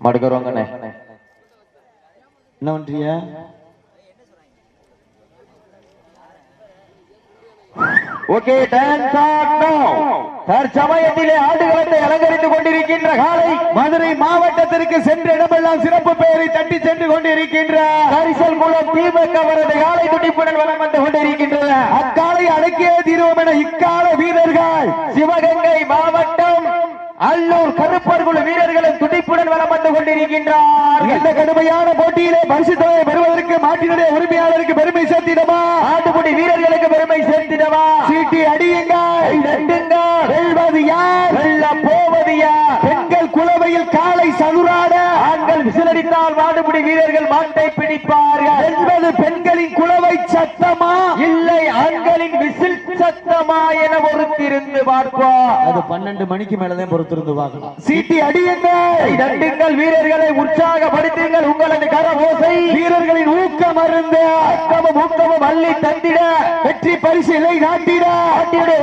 மாட்டுக்கு வருவாங்கண்ணே என்ன பண்றீங்க? ஓகே டான்ஸ் ஆடணும் தற்சமயத்திலே ஆடுகளத்தை அலங்கரித்துக் கொண்டிருக்கின்ற காலை மதுரை மாவட்டத்திற்கு சென்ற இடமெல்லாம் சிறப்பு பெயரை தட்டி சென்று கொண்டிருக்கின்ற கரிசல் குளம் தீபக் அவரது காலை துடிப்புடன் வலம் வந்து கொண்டிருக்கின்றன. அக்காலை அடக்கிய தீர்வோம் என இக்கால வீரர்கள். சிவகங்கை மாவட்டம் அல்லூர் கருப்பர் குழு வீரர்களும் துடிப்புடன் வலம் வந்து கொண்டிருக்கின்றார் இந்த கடுமையான போட்டியிலே பரிசு தொகையை பெறுவதற்கு மாட்டினுடைய உரிமையாளருக்கு பெருமை சேர்த்திடமா ஆட்டுக்குடி வீரர்களுக்கு பெருமை சேர்த்திடவா? சீட்டி அடியுங்கள். வெல்வது யார்? வெல்ல போவது யார்? பெண்கள் குலவையில் காலை சதுராட. ஆண்கள் விசிலடித்தால் மாடுபிடி வீரர்கள் மாட்டை பிடிப்பார்கள். என்பது பெண்களின் குலவை சத்தமா? இல்லை ஆண்களின் விசில் சத்தமா என பொறுத்திருந்து பார்ப்போம். அது பன்னெண்டு மணிக்கு மேலதான் பார்க்கலாம் சீட்டி அடியுங்கள். வீரர்களை உற்சாகப்படுத்துங்கள். உங்களது கர ஓசை வீரர்களின் ஊக்கம் அருந்து. ஊக்கமும் ஊக்கமும் அள்ளி தந்திட. வெற்றி பரிசு இலை நாட்டிட.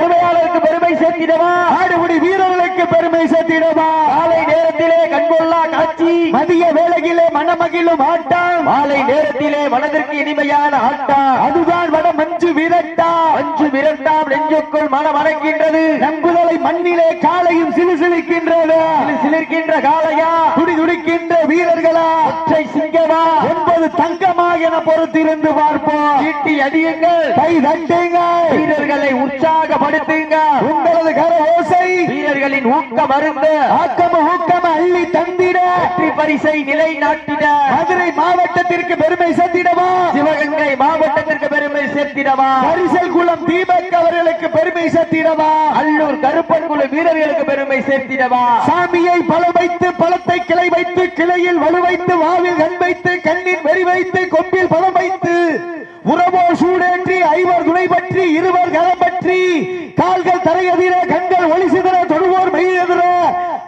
உரிமையாளருக்கு பெருமை சேர்த்திடவா? ஆடுபடி வீரர்களுக்கு பெருமை சேர்த்திடவா? காலை நேரத்திலே கண்கொள்ளா காட்சி. மதிய வேளையிலே மனமகிழும் ஆட்டம் மாலை நேரத்திலே மனதிற்கு இனிமையான ஆட்டம் அதுதான் வட மஞ்சு விரட்டா. மஞ்சு விரட்டாம் நெஞ்சுக்குள் மனம் அடைக்கின்றது நம்புதலை மண்ணிலே காலையும் சிலு சிலிக்கின்றது சிலிர்க்கின்ற காலையா துடி துடிக்கின்ற வீரர்களா? ஒற்றை சிங்கமா? ஒன்பது தங்கமா என பொறுத்திருந்து பார்ப்போம். ஈட்டி அடியுங்கள். கை தட்டுங்கள். வீரர்களை உற்சாகப்படுத்துங்க உங்களது கர ஓசை. வீரர்களின் ஊக்கம் அருந்து. ஆக்கம ஊக்கம அள்ளி தந்திட. வெற்றி பரிசை நிலை மதுரை மாவட்டத்திற்கு பெருமை சேர்த்திடவா? சிவகங்கை மாவட்டத்திற்கு பெருமை சேர்த்திடவா? பரிசல் குளம் தீபக் அவர்களுக்கு பெருமை சேர்த்திடவா? அல்லூர் கருப்பன் குழு வீரர்களுக்கு பெருமை சேர்த்திடவா? சாமியை பல வைத்து பழத்தை கிளை வைத்து கிளையில் வலு வைத்து வாவில் கண் வைத்து கண்ணின் வெறி வைத்து கொம்பில் பலம் வைத்து உறவோர் சூடேற்றி ஐவர் துணை பற்றி இருவர் கரம் பற்றி கால்கள் தரையதிர கண்கள் ஒளி சிதற தொடுவோர் மெய்யெதிர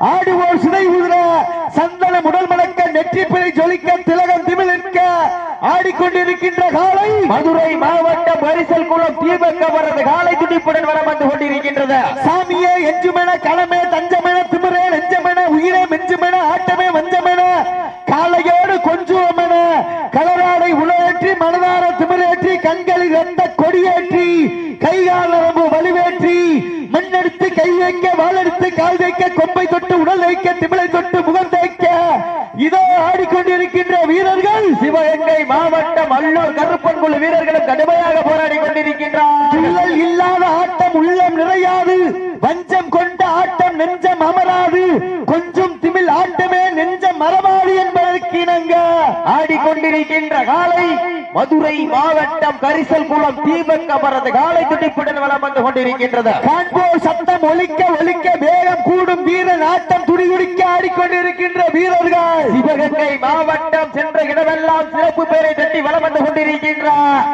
ஆடுவோர் சிதை உதிர மணக்க ஜொலிக்க திலகம் திமிழ் நிற்க ஆடிக்கொண்டிருக்கின்ற காலை மதுரை மாவட்ட பரிசல் குளம் தீபக் வரது காலை துடிப்புடன் வர வந்து கொண்டிருக்கின்றது. சாமியே எஞ்சுமென களமே மதுரை மாவட்டம் கரிசல் குளம் தீபக் அவரது காலை துடிப்புடன் வலம் வந்து கொண்டிருக்கின்றது. காண்போர் சத்தம் ஒலிக்க ஒலிக்க வேகம் கூடும் வீரன் ஆட்டம் துடிதுடிக்க ஆடிக்கொண்டிருக்கின்ற வீரர்கள். சிவகங்கை மாவட்டம் சென்ற இடமெல்லாம் சிறப்பு பெயரை தட்டி வலம் வந்து கொண்டிருக்கின்றார்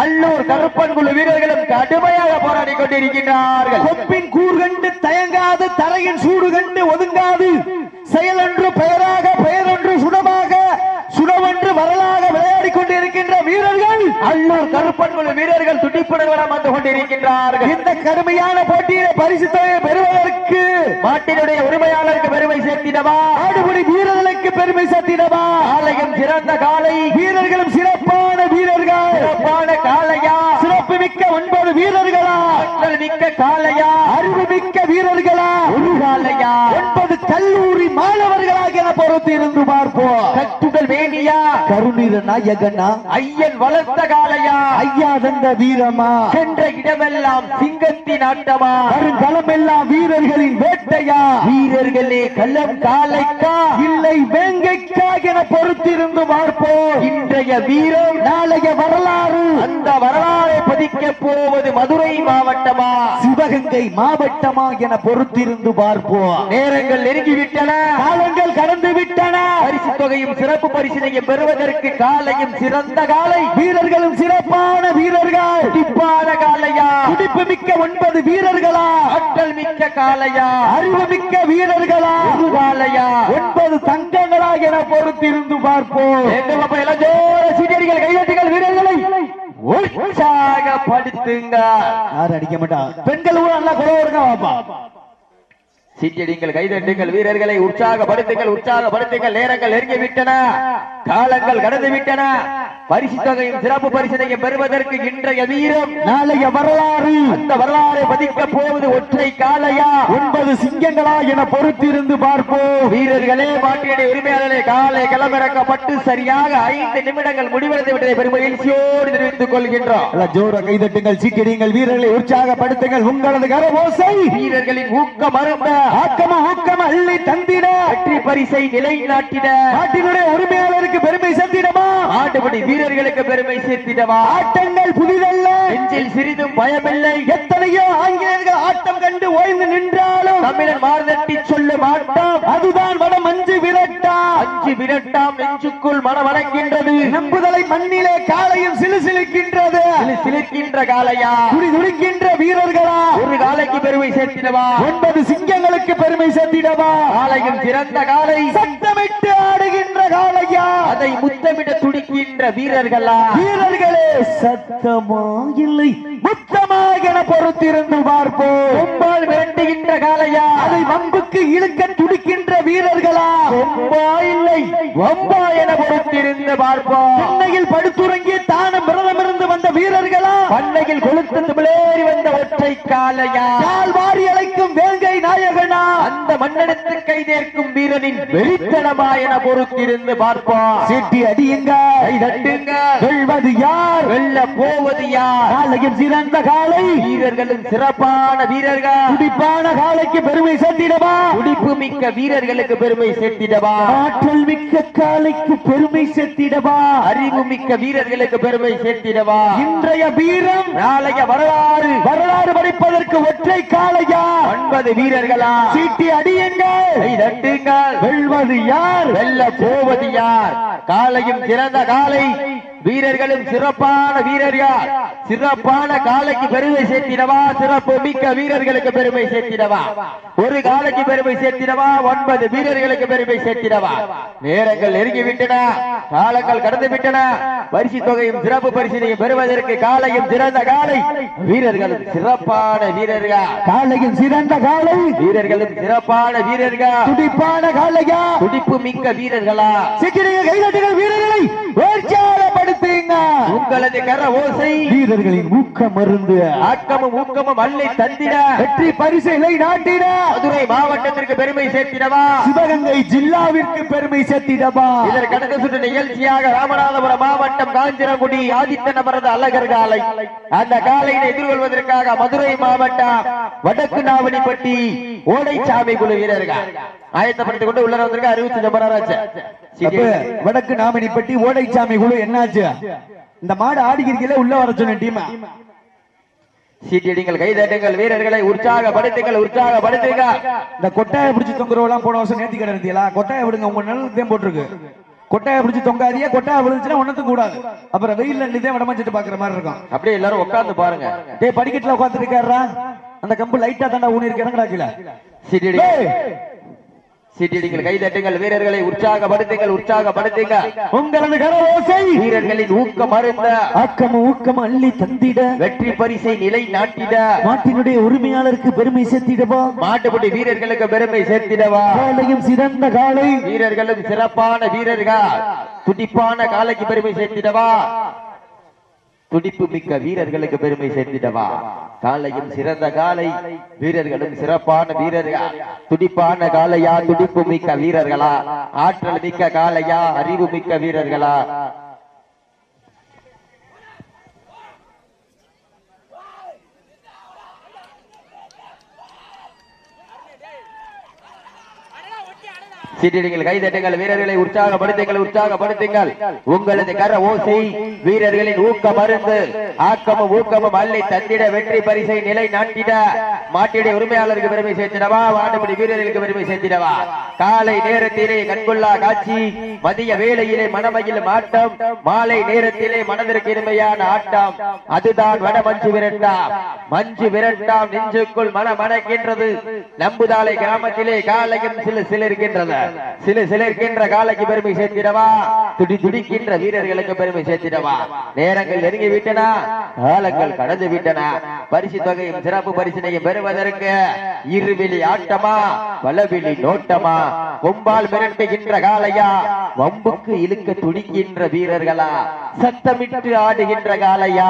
அல்லூர் கருப்பன் குழு வீரர்களும் கடுமையாக போராடி கொண்டிருக்கின்றார்கள். கொப்பின் கூர்கண்டு தயங்காது தரையின் சூடு கண்டு ஒதுங்காது. செயலொன்று பெயராக பெயரொன்று சுடமாக சுடவொன்று வரலாக விளையாடிக் கொண்டிருக்கின்ற வீரர்கள் அல்லூர் கருப்பன் வீரர்கள் துடிப்புடன் வந்து கொண்டிருக்கின்றார்கள். இந்த கடுமையான போட்டியிலே பரிசு தொகையை பெறுவதற்கு மாட்டினுடைய உரிமையாளருக்கு பெருமை சேர்த்திடவா? ஆடுபடி வீரர்களுக்கு பெருமை சேர்த்திடவா? ஆலயம் சிறந்த காலை வீரர்களும் சிறப்பான வீரர்கள். சிறப்பான காளையா? சிறப்பு மிக்க ஒன்பது வீரர்களா? மிக்க காளையா? அறிவு மிக்க வீரர்களா ஒரு காளையா ஒன்பது கல்லூரி மாணவர்களாக என பொறுத்து இருந்து பார்ப்போம். கட்டுதல் வேணியா கருணீர நாயகனா? ஐயன் வளர்த்த காளையா? ஐயா தந்த வீரமா? சென்ற இடமெல்லாம் சிங்கத்தின் ஆட்டமா? வருங்காலமெல்லாம் வீரர்களின் வேட்டையா? வீரர்களே கள்ளம் காளைக்கா? இல்லை வேங்கைக்கா என பொறுத்திருந்து பார்ப்போம். இன்றைய வீரம் நாளைய வரலாறு அந்த வரலாறை பதிக்க போவது மதுரை மாவட்டமா? சிவகங்கை மாவட்டமா என பொறுத்திருந்து பார்ப்போம். நேரங்கள் நெருங்கிவிட்டன. காலங்கள் கடந்து விட்டன பரிசு தொகையும் சிறப்பு பரிசினையும் பெறுவதற்கு காலையும் சிறந்த காலை. வீரர்களும் சிறப்பான வீரர்கள். துடிப்பான காளையா துடிப்பு மிக்க ஒன்பது வீரர்களா? ஆற்றல் மிக்க காளையா அறிவு மிக்க வீரர்களா? காளையா ஒன்பது தங்கங்களா என பொறுத்திருந்து பார்ப்போம். இளஞ்சோர சீனியர்கள் கைதட்டுங்கள் வீரர்களை. உற்சாகப்படுத்துங்க. யாரும் அடிக்க மாட்டான். பெண்கள் கூட நல்லா குறவு வாப்பா சீட்டடிங்கள் கைதட்டுங்கள் வீரர்களை உற்சாகப்படுத்துங்கள் உற்சாகப்படுத்துங்கள் நேரங்கள் நெருங்கி விட்டன காலங்கள் கடந்து விட்டன பரிசு தொகையும் சிறப்பு பரிசனையும் பெறுவதற்கு இன்றைய வீரம் நாளைய வரலாறு. அந்த வரலாறை பதிக்க போவது ஒற்றை காலையா ஒன்பது சிங்கங்களா என பொறுத்திருந்து பார்ப்போம். வீரர்களே மாட்டினுடைய உரிமையாளர்களே காலை களமிறக்கப்பட்டு சரியாக ஐந்து நிமிடங்கள் முடிவடைந்து விட்டதை பெரும் மகிழ்ச்சியோடு தெரிவித்துக் கொள்கின்றோம். ஜோர கைதட்டுங்கள் சீக்கிரங்கள் வீரர்களை உற்சாகப்படுத்துங்கள் உங்களது கரபோசை வீரர்களின் ஊக்கம் அருந்த ஆக்கம ஊக்கம் அள்ளி தந்திட. வெற்றி பரிசை நிலைநாட்டிட. நாட்டினுடைய உரிமையாளருக்கு பெருமை சேர்த்திடமா ஆண்டுபடி வீரர்களுக்கு பெருமை சேர்த்திடவா? ஆட்டங்கள் புதிதல்ல. நெஞ்சில் சிறிதும் பயமில்லை. எத்தனையோ ஆங்கிலேயர்கள் ஆட்டம் கண்டு ஓய்ந்து நின்றாலும் தமிழன் மார்தட்டி சொல்லும் ஆட்டம் அதுதான் வட மஞ்சு விரட்டா. அஞ்சு விரட்டாம் நெஞ்சுக்குள் மனம் வளர்க்கின்றது நம்புதலை மண்ணிலே காலையும் சிலுசிலுக்கின்றது. சிலிர்க்கின்ற காலையா துடி துடிக்கின்ற வீரர்களா? ஒரு காலைக்கு பெருமை சேர்த்திடவா? ஒன்பது சிங்கங்களுக்கு பெருமை சேர்த்திடவா? காலையும் சிறந்த காலை சட்டமிட்டு ஆடுகின்ற காலையா அதை முத்தமிட துடிக்கின்ற வீரர்களா? வீரர்களே சத்தமா இல்லை. முத்தமா என பொறுத்திருந்து பார்ப்போம். கொம்பால் விரட்டுகின்ற காலையா அதை வம்புக்கு இழுக்க துடிக்கின்ற வீரர்களா? கொம்பா இல்லை. வம்பா என பொறுத்திருந்து பார்ப்போம். சென்னையில் படுத்துறங்கி தானும் விரதமிருந்து வந்த வீரர்களா? பண்ணையில் கொளுத்து துமிழேறி வந்த ஒற்றை காலையா கால் வாரி அழைக்கும் வேங்கை நாயகனா? அந்த மண்ணெடுத்து கைதேர்க்கும் வீரனின் வெளித்தனமா என பொறுத்திருந்து பார்ப்போம். சீட்டி அடியுங்க. கை தட்டுங்க. வெல்வது யார்? வெல்ல போவது யார்? காலையும் சிறந்த காலை வீரர்களும் சிறப்பான வீரர்கள். துடிப்பான காலைக்கு பெருமை சேர்த்திடவா? துடிப்பு மிக்க வீரர்களுக்கு பெருமை சேர்த்திடவா? ஆற்றல் மிக்க காலைக்கு பெருமை சேர்த்திடவா? அறிவு மிக்க வீரர்களுக்கு பெருமை சேர்த்திடவா? இன்றைய வீரம் நாளைய வரலாறு. வரலாறு படிப்பதற்கு ஒற்றை காளையா? ஒன்பது வீரர்களா? சீட்டி அடியுங்கள். தட்டுங்கள். வெல்வது யார்? வெல்ல போவது யார்? காலையும் சிறந்த காலை வீரர்களும் சிறப்பான வீரர்கள். சிறப்பான காலைக்கு பெருமை சேர்த்திடவா? சிறப்பு மிக்க வீரர்களுக்கு பெருமை சேர்த்திடவா? ஒரு காலைக்கு பெருமை சேர்த்திடவா? ஒன்பது வீரர்களுக்கு பெருமை சேர்த்திடவா? நேரங்கள் நெருங்கி விட்டன காலங்கள் கடந்து விட்டன பரிசு தொகையும் சிறப்பு பரிசினையும் பெறுவதற்கு காலையும் சிறந்த காலை வீரர்களும் சிறப்பான வீரர்கள். காலையும் சிறந்த காலை வீரர்களும் சிறப்பான வீரர்கள். துடிப்பான காளையா? துடிப்பு மிக்க வீரர்களா? சிக்கிரிங்க கைதட்டுகள் வீரர்களை. உற்சாகப்படுத்துங்க உங்களது கர ஓசை வீரர்களின் ஊக்க மருந்து ஆக்கமும் ஊக்கமும் அள்ளி தந்திட. வெற்றி பரிசை நாட்டிட. மதுரை மாவட்டத்திற்கு பெருமை சேர்த்திடவா? சிவகங்கை ஜில்லாவிற்கு பெருமை சேர்த்திடவா? இதற்கு அடுத்த சுற்று நிகழ்ச்சியாக ராமநாதபுரம் மாவட்டம் காஞ்சிரங்குடி ஆதித்த நபரது அழகர் காலை. அந்த காலையினை எதிர்கொள்வதற்காக மதுரை மாவட்டம் வடக்கு நாவடிப்பட்டி ஓடைச்சாமி குழு வீரர்கள். ஆயத்தப்படுத்திக் கொண்டு உள்ள வந்திருக்க ஜபராஜ் அப்ப வடக்கு நாமினிப்பட்டி ஓடைச்சாமி குழு என்னாச்சு? இந்த மாடு ஆடிக்கிறீங்களே உள்ள வர சொன்ன டீம். சீட்டிடுங்கள் கைதட்டுங்கள் வீரர்களை உற்சாகப்படுத்துங்கள் உற்சாகப்படுத்துங்க. இந்த கொட்டாயை பிடிச்சி தொங்குறவெல்லாம் போன வருஷம் நேத்தி கடை இருந்தீங்களா கொட்டாயை விடுங்க உங்க நிலத்தையும் போட்டிருக்கு. கொட்டாயை பிடிச்சி தொங்காதியே கொட்டாயை விழுந்துச்சுன்னா ஒன்னத்தும் கூடாது. அப்புறம் வெயில்ல நின்றதே வடமஞ்சிட்டு பாக்குற மாதிரி இருக்கும். அப்படியே எல்லாரும் உட்கார்ந்து பாருங்க. டேய் படிக்கட்டுல உட்கார்ந்து இருக்காரா அந்த கம்பு லைட்டா தாண்டா ஊனி இருக்கு இறங்கடா கீழே. சீட்டிடுங்கள் சீட்டிடுங்கள் கைதட்டுங்கள் வீரர்களை உற்சாகப்படுத்துங்கள் உற்சாகப்படுத்துங்க. உங்களது கரவோசை வீரர்களின் ஊக்கம் அருந்த ஆக்கம் ஊக்கம் அள்ளி தந்திட வெற்றி பரிசை நிலை நாட்டிட. நாட்டினுடைய உரிமையாளருக்கு பெருமை சேர்த்திடவா? மாட்டுப்பட்டி வீரர்களுக்கு பெருமை சேர்த்திடவா? காலையும் சிறந்த காலை. வீரர்களும் சிறப்பான வீரர்கள். துடிப்பான காலைக்கு பெருமை சேர்த்திடவா? துடிப்பு மிக்க வீரர்களுக்கு பெருமை சேர்த்திடவா? காலையும் சிறந்த காலை வீரர்களும் சிறப்பான வீரர்கள்? துடிப்பான காலையா? துடிப்பு மிக்க வீரர்களா? ஆற்றல் மிக்க காலையா? அறிவு மிக்க வீரர்களா? சீட்டிடுங்கள் கைதட்டுங்கள் வீரர்களை உற்சாகப்படுத்துங்கள் உற்சாகப்படுத்துங்கள். உங்களது கர ஓசை வீரர்களின் ஊக்க மருந்து. ஆக்கமும் ஊக்கமும் அள்ளி தந்திட வெற்றி பரிசை நிலை நாட்டிட. மாட்டிட உரிமையாளருக்கு பெருமை சேர்த்திடவா? வாண்டுபடி வீரர்களுக்கு பெருமை சேர்த்திடவா? காலை நேரத்திலே கண்கொள்ளா காட்சி மதிய வேளையிலே மனமையில் மாட்டம் மாலை நேரத்திலே மனதிற்கு இனிமையான ஆட்டம். அதுதான் வட மஞ்சு விரட்டாம் மஞ்சு விரட்டாம் நெஞ்சுக்குள் மனம் மணக்கின்றது நம்புதாலை கிராமத்திலே காலையும் சில சிலிருக்கின்றது. சில சிலர்க்கின்ற காலைக்கு பெருமை சேர்த்திடவா? துடி துடிக்கின்ற வீரர்களுக்கு பெருமை சேர்த்திடவா? நேரங்கள் நெருங்கி விட்டன காலங்கள் கடந்து விட்டன. பரிசு தொகையும் சிறப்பு பரிசினையும் பெறுவதற்கு இருவிழி ஆட்டமா வலவிழி நோட்டமா? கொம்பால் மிரட்டுகின்ற காளையா வம்புக்கு இழுக்க துடிக்கின்ற வீரர்களா? சத்தமிட்டு ஆடுகின்ற காளையா?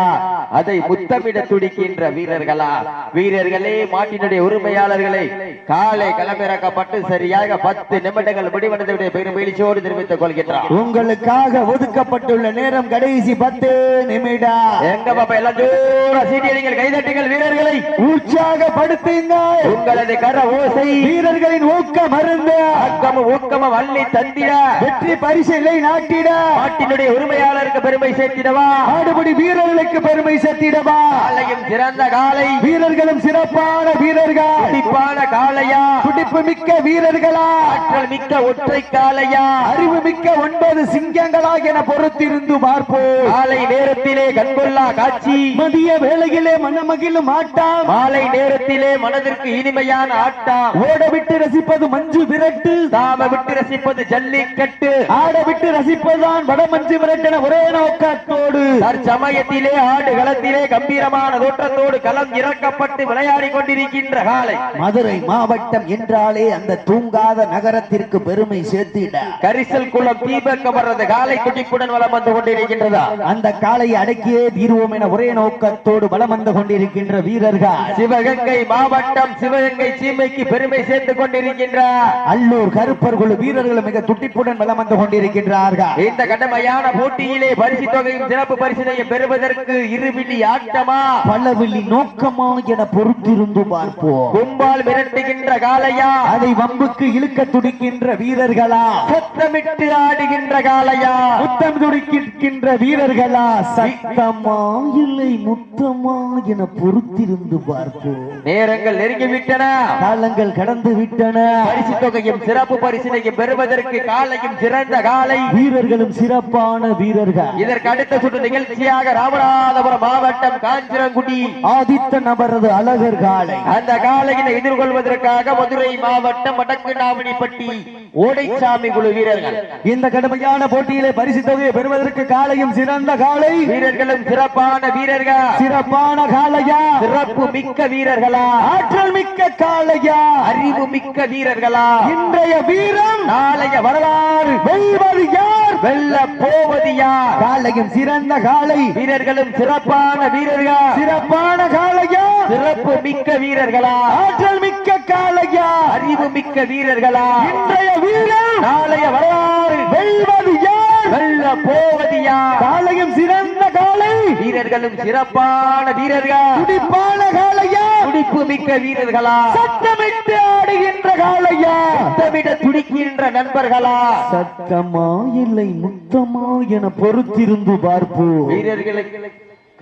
அதை முத்தமிட துடிக்கின்ற வீரர்களா? வீரர்களே மாட்டினுடைய உரிமையாளர்களை காலை களமிறக்கப்பட்டு சரியாக பத்து நிமிடங்கள் முடிவடைந்தவுடைய பெரும் மகிழ்ச்சியோடு தெரிவித்துக் கொள்கின்றார். உங்களுக்காக ஒதுக்கப்பட்டுள்ள நேரம் கடைசி பத்து நிமிடம். எங்க பாப்பா எல்லாம் ஜோரா சீட்டியடிங்கள் கைதட்டுங்கள் வீரர்களை. உற்சாகப்படுத்துங்கள் உங்களது கர ஓசை. வீரர்களின் ஊக்கம் அருந்த அக்கமும் ஊக்கமும் அள்ளி தந்திட. வெற்றி பரிசிலை நாட்டிட. நாட்டினுடைய உரிமையாளருக்கு பெருமை சேர்த்திடவா? ஆடுபடி வீரர்களுக்கு பெருமை சேர்த்திடவா? காலையும் சிறந்த காலை. வீரர்களும் சிறப்பான வீரர்கள்? துடிப்பான காளையா? துடிப்பு மிக்க வீரர்களா? ஆற்றல் மிக்க ஒற்றை காளையா? அறிவு மிக்க ஒன்பது சிங்கங்களாக என பொறுத்திருந்து பார்ப்போம். காலை நேரத்திலே கண்கொள்ளா காட்சி. மதிய வேளையிலே மனமகிழும் ஆட்டம். மாலை நேரத்திலே மனதிற்கு இனிமையான ஆட்டம். ஓட விட்டு ரசிப்பது மஞ்சு விரட்டு. தாம விட்டு ரசிப்பது ஜல்லிக்கட்டு. ஆட விட்டு ரசிப்பதுதான் வடமஞ்சு விரட்டென ஒரே நோக்கத்தோடு தற்சமயத்திலே ஆடு களத்திலே கம்பீரமான தோற்றத்தோடு களம் இறக்கப்பட்டு விளையாடி கொண்டிருக்கின்ற காலை மதுரை மாவட்டம் என்றாலே அந்த தூங்காத நகரத்திற்கு பெருமை சேர்த்திட. கரிசல் குளம் தீபக்க வர்றது காலை துடிப்புடன் வலம் வந்து கொண்டிருக்கின்றதா? அந்த காளையை அடக்கியே தீர்வோம் என ஒரே நோக்கத்தோடு வலம் வந்து கொண்டிருக்கின்ற வீரர்கள். சிவகங்கை மாவட்டம் சிவகங்கை சீமைக்கு பெருமை சேர்த்துக் கொண்டிருக்கின்ற? அல்லூர் கருப்பர் குழு வீரர்கள் மிக துட்டிப்புடன் வலம் வந்து கொண்டிருக்கின்றார்கள். இந்த கடுமையான போட்டியிலே பரிசு தொகையும் சிறப்பு பரிசினையும் பெறுவதற்கு இருவிழி ஆட்டமா? பலவிழி நோக்கமா என பொறுத்திருந்து பார்ப்போம். கும்பால் மிரட்டுகின்ற காளையா? அதை வம்புக்கு இழுக்க துடிக்கின்ற வீரர்களா? சத்தமிட்டு ஆடுகின்ற காளையா? முத்தம் துடிக்கின்ற வீரர்களா? சத்தமா இல்லை முத்தமா என பொறுத்திருந்து பார்ப்போம். நேரங்கள் நெருங்கிவிட்டன. காலங்கள் கடந்து விட்டன பரிசு தொகையும் சிறப்பு பரிசினையும் பெறுவதற்கு காலையும் சிறந்த காலை வீரர்களும் சிறப்பான வீரர்கள். இதற்கு அடுத்த சுற்று நிகழ்ச்சியாக ராமநாதபுரம் மாவட்டம் காஞ்சிரங்குடி. ஆதித்த நபரது அழகர் காலை அந்த காலையினை எதிர்கொள்வதற்காக மதுரை மாவட்டம் வடக்கு ஓடைச்சாமி குழு வீரர்கள். இந்த கடுமையான போட்டியிலே பரிசு தொகையை பெறுவதற்கு காலையும் சிறந்த காலை வீரர்களும் சிறப்பான வீரர்கள்? சிறப்பான காளையா? சிறப்பு மிக்க வீரர்களா? ஆற்றல் மிக்க காளையா? அறிவு மிக்க வீரர்களா? இன்றைய வீரம் நாளைய வரலாறு. வெல்வது யார்? வெல்ல போவது யார் காளையும் சிறந்த காளை வீரர்களும் சிறப்பான வீரர்கள்? சிறப்பான காளையா சிறப்பு மிக்க வீரர்களா? ஆற்றல் மிக்க காளையா அறிவு மிக்க வீரர்களா? இன்றைய வீரம் நாளைய வரலாறு. வெல்வது யார்? வெல்ல போவது யார் காளையும் சிறந்த காளை வீரர்களும் சிறப்பான வீரர்கள். துடிப்பான காளையா துடிப்பு மிக்க வீரர்களா? சத்தமிட்டு ஆடுகின்ற காளையா சத்தமிட துடிக்கின்ற நண்பர்களா? சத்தமா இல்லை முத்தமா என பொறுத்திருந்து பார்ப்போம். வீரர்களுக்கு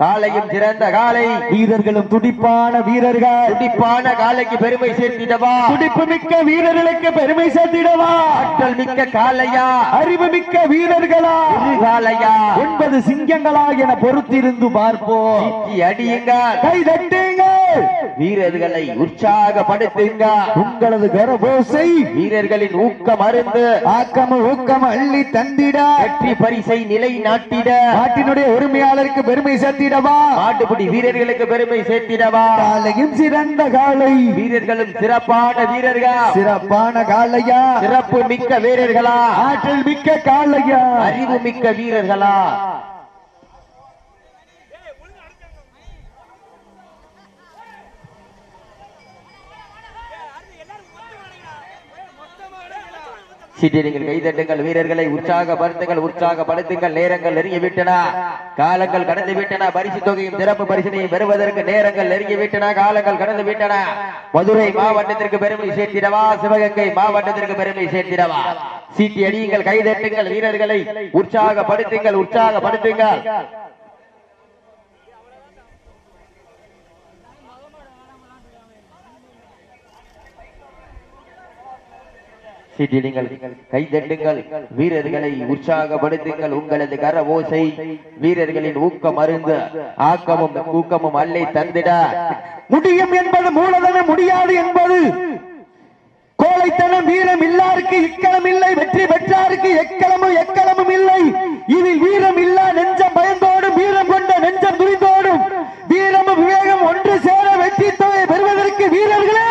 காலையும் சிறந்த காலை வீரர்களும் துடிப்பான வீரர்கள். துடிப்பான காலைக்கு பெருமை சேர்த்திடவா? துடிப்பு மிக்க வீரர்களுக்கு பெருமை சேர்த்திடவா? ஆற்றல் மிக்க காலையா அறிவு மிக்க வீரர்களா? காலையா ஒன்பது சிங்கங்களா என பொறுத்திருந்து பார்ப்போம். ஈட்டி அடியுங்கள் கை தட்டுங்கள் வீரர்களை உற்சாகப்படுத்துங்க. உங்களது கரபோசை வீரர்களின் ஊக்கம் அருந்து. ஆக்கம ஊக்கம் அள்ளி தந்திட. வெற்றி பரிசை நிலை நாட்டிட நாட்டினுடைய உரிமையாளருக்கு பெருமை சேர்த்திடவா? மாட்டுப்பிடி வீரர்களுக்கு பெருமை சேர்த்திடவா? காலையும் சிறந்த காலை வீரர்களும் சிறப்பான வீரர்கள்? சிறப்பான காளையா? சிறப்பு மிக்க வீரர்களா? ஆற்றல் மிக்க காளையா? அறிவு மிக்க வீரர்களா? சீட்டியடிங்கள் கைதட்டுங்கள் வீரர்களை உற்சாகப்படுத்துங்கள் உற்சாகப்படுத்துங்கள். நேரங்கள் நெருங்கி விட்டன காலங்கள் கடந்து விட்டன பரிசு தொகையும் சிறப்பு பரிசனையும் பெறுவதற்கு நேரங்கள் நெருங்கி விட்டன காலங்கள் கடந்து விட்டன மதுரை மாவட்டத்திற்கு பெருமை சேர்த்திடவா? சிவகங்கை மாவட்டத்திற்கு பெருமை சேர்த்திடவா? சீட்டி அடியுங்கள் கைதட்டுங்கள் வீரர்களை உற்சாகப்படுத்துங்கள் உற்சாகப்படுத்துங்கள். சீட்டிடுங்கள் கைதட்டுங்கள். வீரர்களை உற்சாகப்படுத்துங்கள். உங்களது கர ஓசை வீரர்களின் ஊக்கம் அருந்து ஆக்கமும் ஊக்கமும் அல்லை தந்திட. முடியும் என்பது மூலதனம் முடியாது என்பது கோழைத்தனம் வீரம் இல்லாருக்கு இக்களம் இல்லை வெற்றி பெற்றாருக்கு எக்களமும் எக்களமும் இல்லை. இதில் வீரம் இல்லா நெஞ்சம் பயந்தோடும் வீரம் கொண்ட நெஞ்சம் துரிந்தோடும். வீரமும் விவேகம் ஒன்று சேர வெற்றி தொகை பெறுவதற்கு வீரர்களே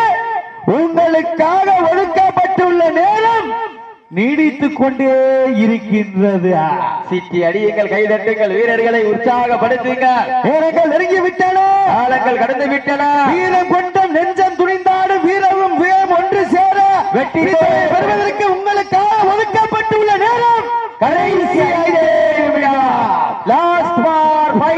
உங்களுக்காக ஒழுக்க நீடித்துக் கொண்டே இருக்கின்றது. சிட்டி அடியுங்கள் கைதட்டுங்கள் வீரர்களை உற்சாகப்படுத்துங்கள். நேரங்கள் நெருங்கி விட்டன காலங்கள் கடந்து விட்டன வீரம் கொண்ட நெஞ்சம் துணிந்தாடும் வீரமும் வீரம் ஒன்று சேர வெற்றி பெறுவதற்கு உங்களுக்காக ஒதுக்கப்பட்டுள்ள நேரம். கடைசி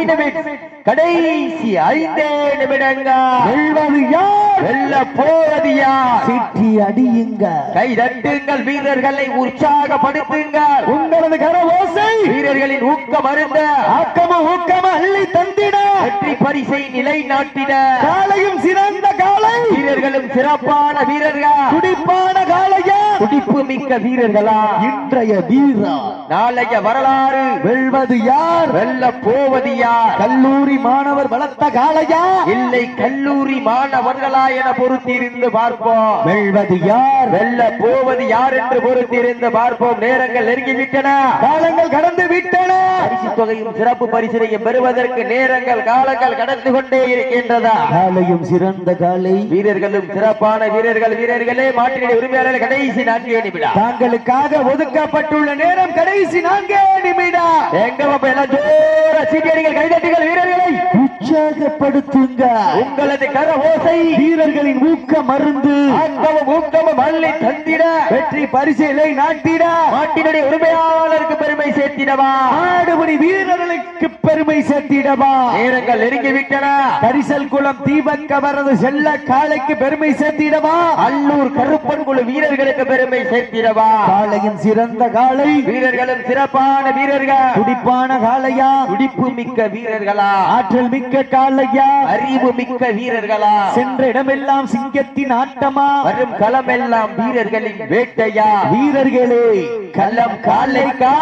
நிமிட்ஸ் கடைசி ஐந்தே நிமிடங்கள் வெல்வது யார்? வெல்ல போவது யார்? சிட்டி அடியுங்க. கை தட்டுங்கள் வீரர்களை உற்சாகப்படுத்துங்கள் உங்களது கர ஓசை வீரர்களின் ஊக்கம் அருந்த. ஆக்கம ஊக்கம அள்ளி தந்திட. வெற்றி பரிசை நிலைநாட்டிட. காலையும் சிறந்த காலை. வீரர்களும் சிறப்பான வீரர்கள். துடிப்பான காலையா? துடிப்பு மிக்க வீரர்களா? இன்றைய வீரா நாளைய வரலாறு. வெல்வது யார்? வெல்ல போவது யார்? கல்லூரி மாணவர் வளர்த்த காளையா? இல்லை கல்லூரி மாணவர்களா என பொறுத்திருந்து பார்ப்போம். வெல்வது யார்? வெல்ல போவது யார் என்று பொறுத்திருந்து பார்ப்போம். நேரங்கள் நெருங்கிவிட்டன. காலங்கள் கடந்து விட்டன. பரிசு தொகையும் சிறப்பு பரிசினையும் பெறுவதற்கு நேரங்கள் காலங்கள் கடந்து கொண்டே இருக்கின்றதா? காலையும் சிறந்த காலை வீரர்களும் சிறப்பான வீரர்கள் வீரர்களே மாட்டினுடைய உரிமையாளர் கடைசி நான்கே நிமிடம் தாங்களுக்காக ஒதுக்கப்பட்டுள்ள நேரம் கடைசி நான்கே நிமிடம். எங்க எல்லாம் ஜோர சீட்டியடிகள் கைதட்டுகள் வீரர்களை. உற்சாகப்படுத்துங்க. உங்களது கர ஓசை வீரர்களின் ஊக்க மருந்து ஆக்கமும் ஊக்கமும் அள்ளி தந்திட வெற்றி பரிசிலை நாட்டிட மாட்டினுடைய உரிமையாளருக்கு பெருமை சேர்த்திடவா? ஆடுபடி வீரர்களுக்கு பெருமை சேர்த்திடவா? நேரங்கள் நெருங்கி விட்டன கரிசல் குளம் தீபக் அவரது செல்ல காளைக்கு பெருமை சேர்த்திடவா? அல்லூர் கருப்பன் குழு வீரர்களுக்கு பெருமை சேர்த்திடவா? காளையின் சிறந்த காளை. வீரர்களும் சிறப்பான வீரர்கள். துடிப்பான காளையா? துடிப்பு மிக்க வீரர்களா? ஆற்றல் மிக்க காளையா அறிவு மிக்க வீரர்களா? சென்ற இடமெல்லாம் சிங்கத்தின் ஆட்டமா? வரும் களமெல்லாம் வீரர்களின் வேட்டையா? வீரர்களே களம் காலைக்கா?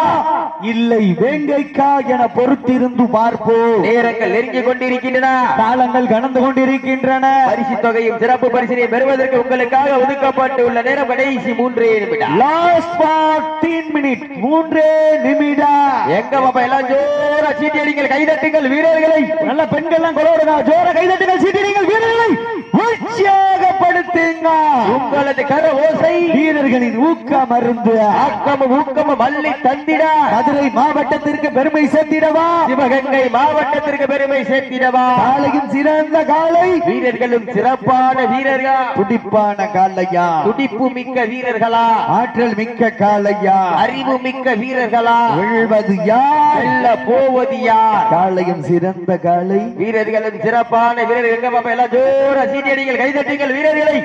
இல்லை வேங்கைக்கா என பொறுத்திருந்து பார்ப்போம். நேரங்கள் நெருங்கி கொண்டிருக்கின்றன. காலங்கள் கடந்து கொண்டிருக்கின்றன. பரிசு தொகையும் சிறப்பு பரிசினை பெறுவதற்கு உங்களுக்காக ஒதுக்கப்பட்டுள்ள நேரம் கடைசி மூன்றே நிமிடம். லாஸ்ட் ஃபார்டீன் மினிட் மூன்றே நிமிடம். எங்க பாப்பா எல்லாம் ஜோர சீட்டி அடிங்கள் கைதட்டுங்கள் வீரர்களை. நல்ல பெண்கள் எல்லாம் கொலோடுங்க ஜோர கைதட்டுங்கள் சீட்டிடுங்கள் வீரர்களை. உற்சாகப்படுத்துங்க. உங்களது கர ஓசை. வீரர்களின் ஊக்க மருந்து ஆக்கமும் ஊக்கமும் அள்ளி தந்திட. மதுரை மாவட்டத்திற்கு பெருமை சேர்த்திடவா? சிவகங்கை மாவட்டத்திற்கு பெருமை சேர்த்திடவா? காலையும் சிறந்த காலை வீரர்களும் சிறப்பான வீரர்கள்? துடிப்பான காலையா துடிப்பு மிக்க வீரர்களா? ஆற்றல் மிக்க காலையா அறிவு மிக்க வீரர்களா? வெல்வது யார்? வெல்ல போவது யார்? காலையும் சிறந்த காலை வீரர்களும் சிறப்பான வீரர்கள் எல்லாம் ஜோர சீட்டியடிகள் கைதட்டுங்கள் வீரர்களை.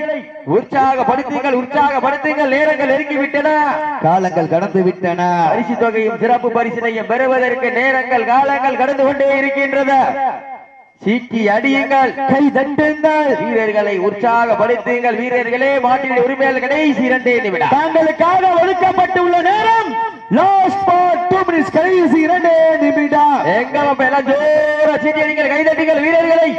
உற்சாகப்படுத்துங்கள் உற்சாகப்படுத்துங்கள். நேரங்கள் நெருங்கி விட்டன காலங்கள் கடந்து விட்டன. பரிசு தொகையும் சிறப்பு பரிசினையும் பெறுவதற்கு நேரங்கள் காலங்கள் கடந்து கொண்டே இருக்கின்றது சீட்டி அடியுங்கள் கை தட்டுங்கள். வீரர்களை உற்சாகப்படுத்துங்கள். வீரர்களே மாட்டின் உரிமையாளர் கடைசி இரண்டே நிமிடம். தாங்களுக்காக ஒதுக்கப்பட்டுள்ள நேரம் லாஸ்ட் ஃபார் டூ மினிட்ஸ் கடைசி இரண்டே நிமிடம். எங்க எல்லாம் ஜோர சீட்டி அடிங்கள் கைதட்டுங்கள் வீரர்களை.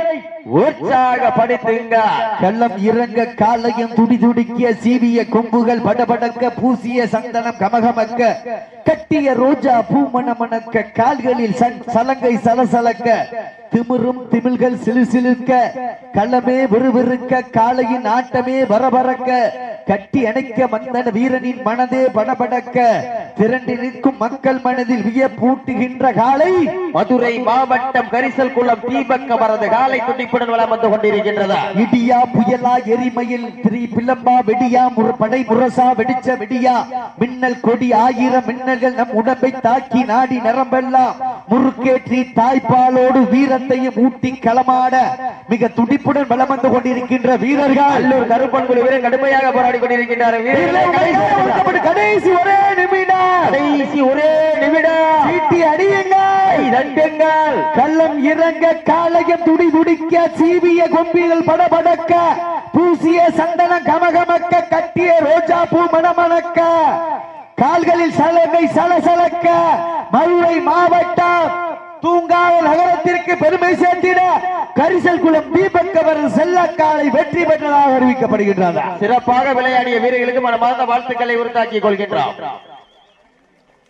உற்சாகப்படுத்துங்க கள்ளம் இறங்க காலையும் துடி துடிக்கிய சீவிய கொம்புகள் படபடக்க பூசிய சந்தனம் கமகமக்க. கட்டிய ரோஜா பூ மணமணக்க கால்களில் சலங்கை சலசலக்க திமிரும் திமிழ்கள் சிலுசிலுக்க களமே விறுவிறுக்க காளையின் ஆட்டமே பரபரக்க கட்டி அணைக்க வந்தன வீரனின் மனதே படபடக்க திரண்டு நிற்கும் மக்கள் மனதில் வியப்பூட்டுகின்ற காலை மதுரை மாவட்டம் கரிசல் குளம் தீபக் அவரது காலை துடிப்புடன் வளம் வந்து கொண்டிருக்கின்றது இடியா புயலா எரிமயில் திரி பிளம்பா வெடியா முற படை முரசா வெடிச்ச வெடியா மின்னல் கொடி ஆயிரம் மின்னல்கள் நம் உடம்பை தாக்கி நாடி நரம்பெல்லாம். முறுக்கேற்றி தாய்ப்பாலோடு வீரத்தையும் ஊட்டி களமாட மிக துடிப்புடன் வலம் வந்து கொண்டிருக்கின்ற வீரர்கள். அல்லூர் கருப்பன் குழு வீரர் கடுமையாக போராடி கொண்டிருக்கின்றார். கடைசி ஒரே நிமிடம். கடைசி ஒரே நிமிடம். அடியுங்கள். கள்ளம் இறங்க காலையம் துடி துடிக்க சீவிய கொம்பிகள் படபடக்க பூசிய சந்தனம் கமகமக்க கட்டிய ரோஜா பூ மணமணக்க கால்களில் சலங்கை சலசலக்க மதுரை மாவட்டம் தூங்காத நகரத்திற்கு பெருமை சேர்த்திட கரிசல் குளம் தீபக் அவர்கள் செல்லக்காலை வெற்றி பெற்றதாக அறிவிக்கப்படுகின்றனர் சிறப்பாக விளையாடிய வீரர்களுக்கு மனமார்ந்த வாழ்த்துக்களை உறுத்தாக்கிக் கொள்கின்றோம்.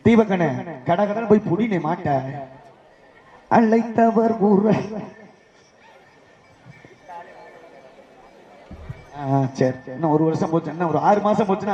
தீபக்கண்ண கடகடன் போய் புடினே மாட்ட. அழைத்தவர் ஊர சரி என்ன ஒரு வருஷம் போச்சு. என்ன ஒரு ஆறு மாசம் போச்சுன்னா